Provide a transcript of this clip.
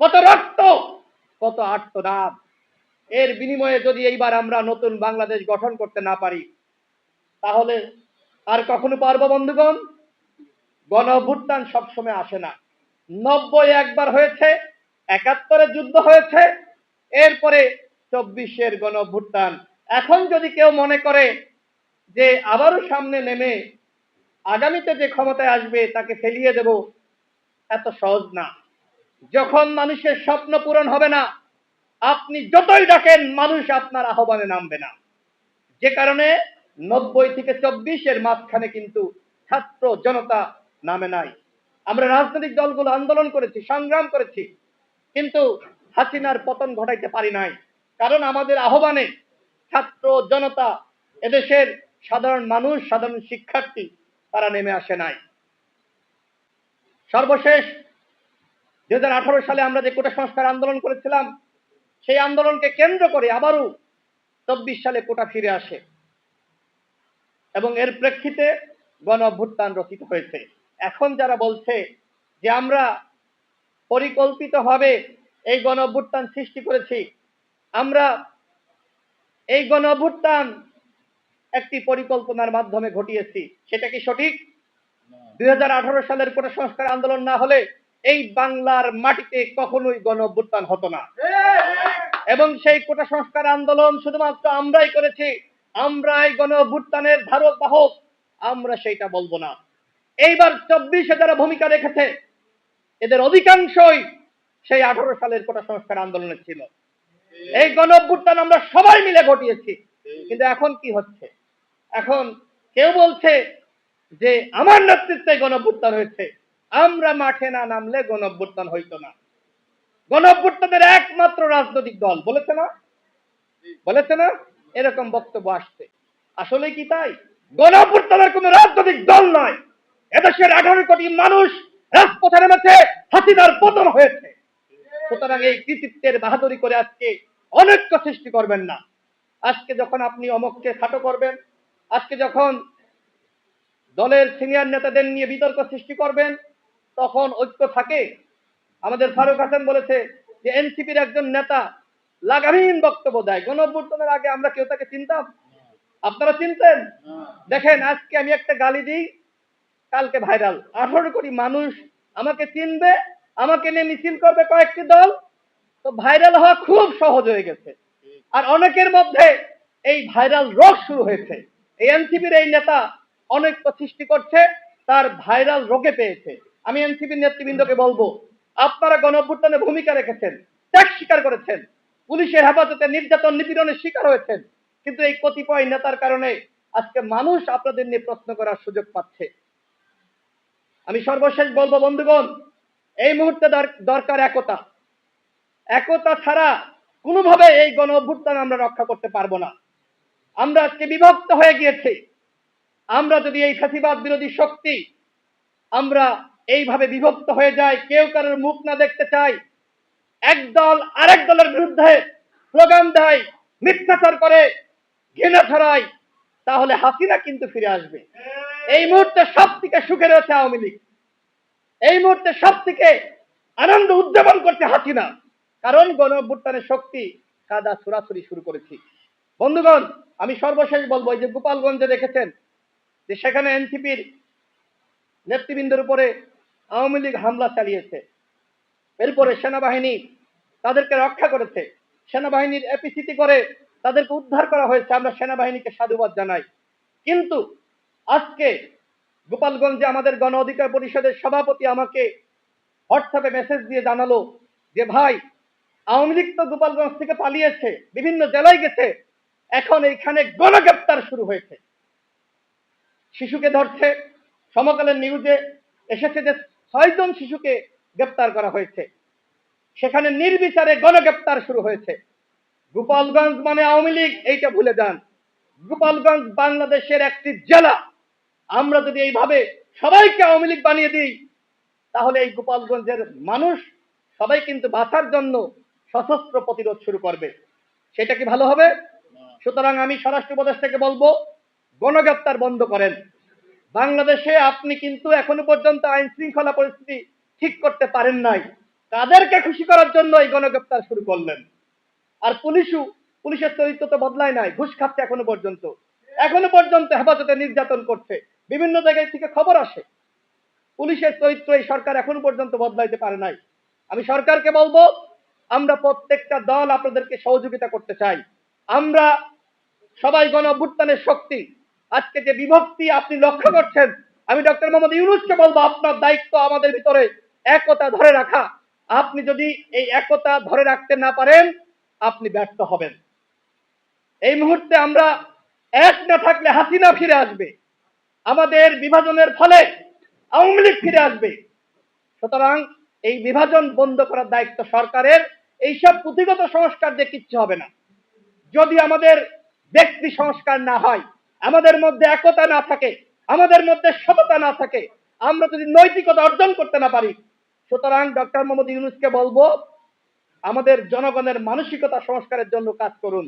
কত রক্ত, কত আত্মনাদ এর বিনিময়ে যদি এইবার আমরা নতুন বাংলাদেশ গঠন করতে না পারি, তাহলে আর কখনো পারব বন্ধুগণ? গণ সবসময় আসে না। নব্বই একবার হয়েছে, একাত্তরে যুদ্ধ হয়েছে, এরপরে চব্বিশের গণ এখন যদি কেউ মনে করে যে আবারও সামনে নেমে আগামীতে যে ক্ষমতায় আসবে, তাকে ফেলিয়ে দেব, এত সহজ না। যখন মানুষের স্বপ্ন পূরণ হবে না, আপনি যতই ডাকেন, মানুষ আপনার আহ্বানে নামবে না। যে কারণে নব্বই থেকে চব্বিশের মাঝখানে কিন্তু ছাত্র জনতা নামে নাই। আমরা রাজনৈতিক দলগুলো আন্দোলন করেছি, সংগ্রাম করেছি, কিন্তু হাসিনার পতন ঘটাইতে পারি নাই। কারণ আমাদের আহ্বানে ছাত্র জনতা, এদেশের সাধারণ মানুষ, সাধারণ শিক্ষার্থী, তারা নেমে আসে নাই। সর্বশেষ দুই হাজার আঠারো সালে আমরা যে কোটা সংস্কার আন্দোলন করেছিলাম সেই আন্দোলনকে কেন্দ্র করে আবারও চব্বিশ সালে কোটা ফিরে আসে এবং এর প্রেক্ষিতে গণ অভ্যুত্থান রচিত হয়েছে। এখন যারা বলছে যে আমরা পরিকল্পিতভাবে এই গণ অভ্যুত্থান সৃষ্টি করেছি আমরা এই গণ অভ্যুত্থান একটি পরিকল্পনার মাধ্যমে ঘটিয়েছি সেটা কি সঠিক? দুই হাজার আঠারো সালের কোটা সংস্কার আন্দোলন না হলে এই বাংলার মাটিতে কখনোই গণ অভ্যুত্থান হতো না। এবং সেই কোটা সংস্কার আন্দোলন শুধুমাত্র আমরাই করেছি, আমরাই গণ অভ্যুত্থানের ধারক বাহক, আমরা সেইটা বলব না। এইবার চব্বিশে যারা ভূমিকা রেখেছে, এদের অধিকাংশই সেই আঠারো সালের কোটা সংস্কার আন্দোলনে ছিল। এই গণ অভ্যুত্থান আমরা সবাই মিলে ঘটিয়েছি, কিন্তু এখন কি হচ্ছে? এখন কেউ বলছে যে আমার নেতৃত্বে গণ অভ্যুত্থান হয়েছে আমরা মাঠে না নামলে গণ অভ্যুত্থান হইতো না। গণ অভ্যুত্থানের একমাত্র রাজনৈতিক দল, বলেছে না? বলেছে না? এরকম বক্তব্য আসছে। আসলে কি তাই? গণ অভ্যুত্থানের কোন রাজনৈতিক দল নয় এদেশের আঠারো কোটি মানুষ রাজপথে নেমেছে হাসিনার পতন হয়েছে। সুতরাং এই কৃতিত্বের বাহাদুরি করে আজকে অনৈক্য সৃষ্টি করবেন না। আজকে যখন আপনি অমককে খাটো করবেন, আজকে যখন দলের সিনিয়র নেতাদের নিয়ে বিতর্ক সৃষ্টি করবেন তখন ঐক্য থাকে। আমাদের ফারুক হাসান বলেছে যে, এনসিপির একজন নেতা লাগামহীন বক্তব্য দেয়। গণ অভ্যুত্থানের আগে আমরা কেউ তাকে চিনতাম? আপনারা চিনতেন? দেখেন, আজকে আমি একটা গালি দিই, কালকে ভাইরাল। আঠারো কোটি মানুষ আমাকে চিনবে, আমাকে নিয়ে মিছিল করবে কয়েকটি দল, তো ভাইরাল হওয়া খুব সহজ হয়ে গেছে। আর অনেকের মধ্যে এই ভাইরাল রোগ শুরু হয়েছে। এই এনসিপির এই নেতা অনেক সৃষ্টি করছে, তার ভাইরাল রোগে পেয়েছে। আমি এনসিপির নেতৃবৃন্দকে বলব, আপনারা গণ ভূমিকা রেখেছেন, ত্যাগ স্বীকার করেছেন, পুলিশের হেফাজতে নির্যাতন নিপীড়নের শিকার হয়েছেন, কিন্তু এই কতিপয় নেতার কারণে আজকে মানুষ আপনাদের নিয়ে প্রশ্ন করার সুযোগ পাচ্ছে। আমি সর্বশেষ বলব, বন্ধুগণ, এই মুহূর্তে দরকার একতা। একতা ছাড়া কোনোভাবে এই গণ অভ্যুত্থান আমরা রক্ষা করতে পারব না। আমরা আজকে বিভক্ত হয়ে গিয়েছি। আমরা যদি এই ফ্যাসিবাদ বিরোধী শক্তি আমরা এইভাবে বিভক্ত হয়ে যাই কেউ কারোর মুখ না দেখতে চাই এক দল আরেক দলের বিরুদ্ধে স্লোগান দেয়, মিথ্যাচার করে, ঘৃণা ছড়ায়। তাহলে হাসিনা কিন্তু ফিরে আসবে। এই মুহূর্তে সব থেকে সুখে রয়েছে আওয়ামী লীগ। এই মুহূর্তে সব থেকে আনন্দ উদযাপন করছে হাসিনা। কারণ গণ শক্তি কাদা ছুড়াছুরি শুরু করেছি। বন্ধুগণ, আমি সর্বশেষ বলব, এই যে গোপালগঞ্জে দেখেছেন, যে সেখানে এনসিপির নেতৃবৃন্দের উপরে আওয়ামী লীগ হামলা চালিয়েছে। এরপরে সেনাবাহিনী তাদেরকে রক্ষা করেছে। সেনাবাহিনীর এপিসিটি করে তাদেরকে উদ্ধার করা হয়েছে। আমরা সেনাবাহিনীকে সাধুবাদ জানাই। কিন্তু আজকে গোপালগঞ্জে আমাদের গণ অধিকার পরিষদের সভাপতি আমাকে হোয়াটসঅ্যাপে মেসেজ দিয়ে জানালো যে, ভাই, আওয়ামী লীগ তো গোপালগঞ্জ থেকে পালিয়েছে, বিভিন্ন জেলায় গেছে, এখন এইখানে গণগ্রেপ্তার শুরু হয়েছে। শিশুকে ধরছে, সমকালের নিউজে এসেছে যে ছয়জন শিশুকে গ্রেপ্তার করা হয়েছে। সেখানে নির্বিচারে গণগ্রেপ্তার শুরু হয়েছে। গোপালগঞ্জ মানে আওয়ামী লীগ এইটা ভুলে যান। গোপালগঞ্জ বাংলাদেশের একটি জেলা। আমরা যদি এইভাবে সবাইকে আওয়ামী লীগ বানিয়ে দিই তাহলে এই গোপালগঞ্জের মানুষ সবাই কিন্তু বাঁচার জন্য সশস্ত্র প্রতিরোধ শুরু করবে। সেটা কি ভালো হবে? সুতরাং আমি স্বরাষ্ট্র উপদেষ্টাকে বলব গণগ্রেপ্তার বন্ধ করেন। বাংলাদেশে আপনি কিন্তু এখনও পর্যন্ত আইন শৃঙ্খলা পরিস্থিতি ঠিক করতে পারেন নাই। তাদেরকে খুশি করার জন্য এই গণগ্রেপ্তার শুরু করলেন। আর পুলিশও, পুলিশের চরিত্র তো বদলায় নাই, ঘুষ খাচ্ছে এখনও পর্যন্ত। এখনও পর্যন্ত হেফাজতে নির্যাতন করছে। বিভিন্ন জায়গায় থেকে খবর আসে। পুলিশের চরিত্র এই সরকার এখনও পর্যন্ত বদলাইতে পারে নাই। আমি সরকারকে বলব, আমরা প্রত্যেকটা দল আপনাদেরকে সহযোগিতা করতে চাই। আমরা সবাই গণ অভ্যুত্থানের শক্তি। আজকে যে বিভক্তি আপনি লক্ষ্য করছেন, আমি ডক্টর মোহাম্মদ ইউনুসকে বলব, আপনার দায়িত্ব আমাদের ভিতরে একতা ধরে রাখা। আপনি যদি এই একতা ধরে রাখতে না পারেন, আপনি ব্যর্থ হবেন। এই মুহূর্তে আমরা এক না থাকলে হাসিনা ফিরে আসবে। আমাদের বিভাজনের ফলে আওয়ামী লীগ ফিরে আসবে। সুতরাং এই বিভাজন বন্ধ করার দায়িত্ব সরকারের এইসব পুঁথিগত সংস্কার দিয়ে কিচ্ছু হবে না। যদি আমাদের ব্যক্তি সংস্কার না হয় আমাদের মধ্যে একতা না থাকে, আমাদের মধ্যে সততা না থাকে, আমরা যদি নৈতিকতা অর্জন করতে না পারি, সুতরাং ডক্টর মোহাম্মদ ইউনুসকে বলব, আমাদের জনগণের মানসিকতা সংস্কারের জন্য কাজ করুন।